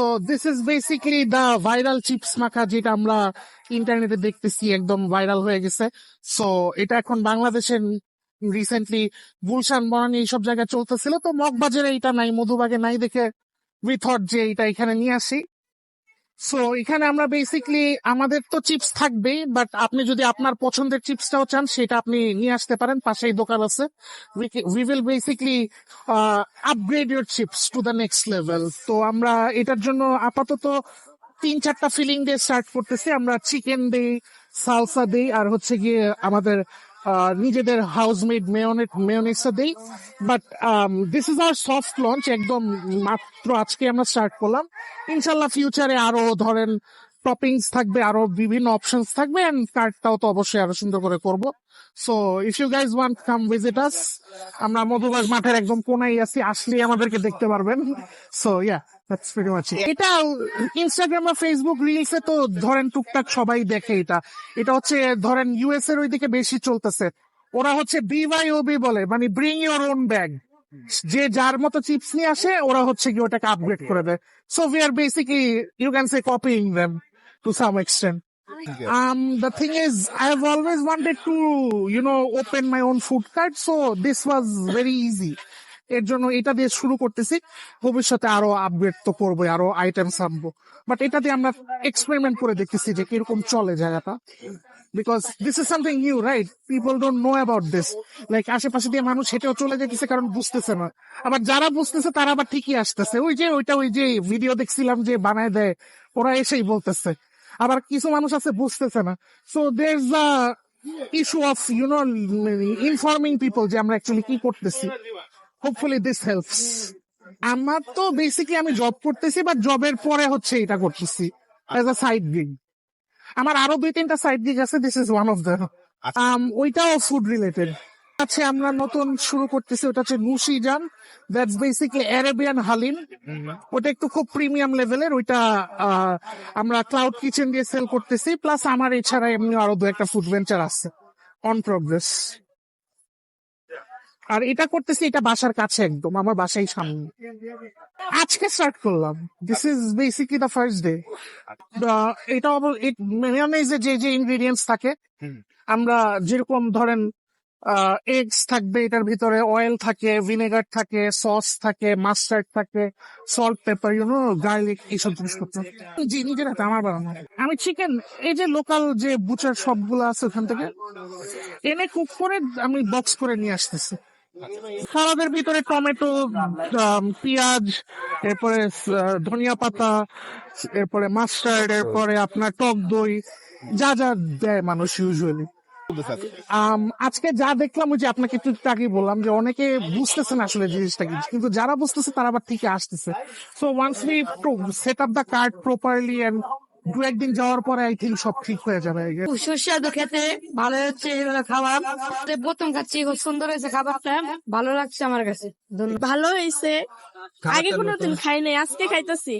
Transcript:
তো this is basically the viral chips মাখা যেটা আমরা ইন্টারনেটে দেখতেছি একদম ভাইরাল হয়ে গেছে। সো এটা এখন বাংলাদেশের রিসেন্টলি গুলশান, বনানি এইসব জায়গায় চলতেছিল। তো মগবাজারে এটা নাই, মধুবাগে নাই দেখে উই থট যে এটা এখানে নিয়ে আসি। সো এখানে আমরা বেসিকলি আমাদের তো চিপস থাকবেই বাট আপনি যদি আপনার পছন্দের চিপসটাও চান, সেটা আপনি নিয়ে আসতে পারেন, পাশেই দোকান আছে। We will basically upgrade your chips to the next level তো আমরা এটার জন্য আপাতত তিন চারটা ফিলিং দিয়ে স্টার্ট করতেছি। আমরা চিকেন দিই সালসা দিই, আর হচ্ছে গিয়ে আমাদের নিজেদের হাউসমেড মেয়নেট মেয়নিসটা দেই। But this is our soft launch একদম মাত্র আজকে আমরা স্টার্ট করলাম। ইনশাল্লাহ ফিউচারে আরও ধরেন টপিংস থাকবে, আরও বিভিন্ন অপশনস থাকবে এন্ড কার্ডটাও তো অবশ্যই আরও সুন্দর করে করব। So if you guys want come visit us আমরা মধুবাগ মাঠের একদম কোনায় আছি, আসলেই আমাদেরকে দেখতে পারবেন। সো ইয়া দ্যাটস এটা ইনস্টাগ্রাম বা ফেসবুক রিলসে তো ধরেন টুকটাক সবাই দেখে এটা। এটা হচ্ছে, ধরেন ইউএস এর ওইদিকে বেশি চলতেছে। ওরা হচ্ছে বিওয়াইওবি বলে মানে ব্রিং ইউর ওন ব্যাগ যে যার মতো চিপস নিয়ে আসে, ওরা হচ্ছে কি ওটাকে আপগ্রেড করে দেয়। So we are basically you can say copying them to some extent Um, the thing is, I've always wanted to, you know, open my own food cart, so this was very easy. এর জন্য এটা দিয়ে শুরু করতেছি। ভবিষ্যতে আরও upgrade তো করব আরও আইটেমস আনব। বাট এটা দিয়ে আমরা এক্সপেরিমেন্ট করে দেখতেছি যে কীরকম চলে জায়গাটা। Because this is something new right people don't know about this like আশেপাশে দিয়ে মানুষ হেঁটেও চলে যেতেছে কারণ বুঝতেছে না। আবার যারা বুঝতেছে তারা আবার ঠিকই আসতেছে। ওই যে ওইটা ওই যে ভিডিও দেখছিলাম যে বানায় দেয় ওরা এসেই বলতেছে। আবার কিছু মানুষ আছে বুঝতেছে না। So there issue of you know informing people যে আমরা অ্যাকচুয়ালি কি করতেছি। হোপফুলি দিস হেল্পস আমার তো বেসিকলি আমি জব করতেছি বাট জবের পরে হচ্ছে এটা করতেছি অ্যাজ আ সাইড গিগ আমার আরও দুই তিনটা সাইড গিগ আছে this is one of the ওইটাও ফুড রিলেটেড আছে আমরা নতুন শুরু করতেছি ওটা হচ্ছে নুশি জান দ্যাটস বেসিকলি অ্যারেবিয়ান হালিম ওটা একটু খুব প্রিমিয়াম লেভেলের ওইটা আমরা ক্লাউড কিচেন দিয়ে সেল করতেছি প্লাস আমার এছাড়া এমনি আরও দু একটা ফুড ভেঞ্চার আছে অন প্রগ্রেস আর এটা করতেছি এটা বাসার কাছে একদম আমার বাসাই সামনে। আজকে স্টার্ট করলাম। This is basically the first day এটা মেয়নিজে যে যে ইনগ্রেডিয়েন্টস থাকে আমরা যেরকম ধরেন এগস থাকবে, এটার ভিতরে অয়েল থাকে ভিনেগার থাকে সস থাকে মাস্টার্ড থাকে সল্ট পেপার ইউনো গার্লিক এইসব জিনিসপত্র। জি, নিজের হাতে, আমার বানানো আমি চিকেন এই যে লোকাল যে বুচার সবগুলো আছে ওখান থেকে, এনে কুক করে আমি বক্স করে নিয়ে আসতেছি। সালাদের ভিতরে টমেটো পেঁয়াজ, এরপরে ধনিয়া পাতা, এরপরে মাস্টার্ড এরপরে আপনার টক দই, যা যা দেয় মানুষ ইউজুয়ালি আজকে যা দেখলাম ওই যে আপনাকে একটু আগে বললাম যে অনেকে বুঝতেছে না আসলে জিনিসটা কি কিন্তু যারা বুঝতেছে তারা আবার ঠিকই আসতেছে। So once we set up the card properly and দু একদিন যাওয়ার পরে আই থিঙ্ক সব ঠিক হয়ে যাবে সুস্বাদু খেতে ভালো হচ্ছে খাবার তো প্রথম খাচ্ছি খুব সুন্দর হয়েছে খাবারটা। ভালো লাগছে আমার কাছে। ভালো হয়েছে। আগে কোনোদিন খাই নাই আজকে খাইতেছি।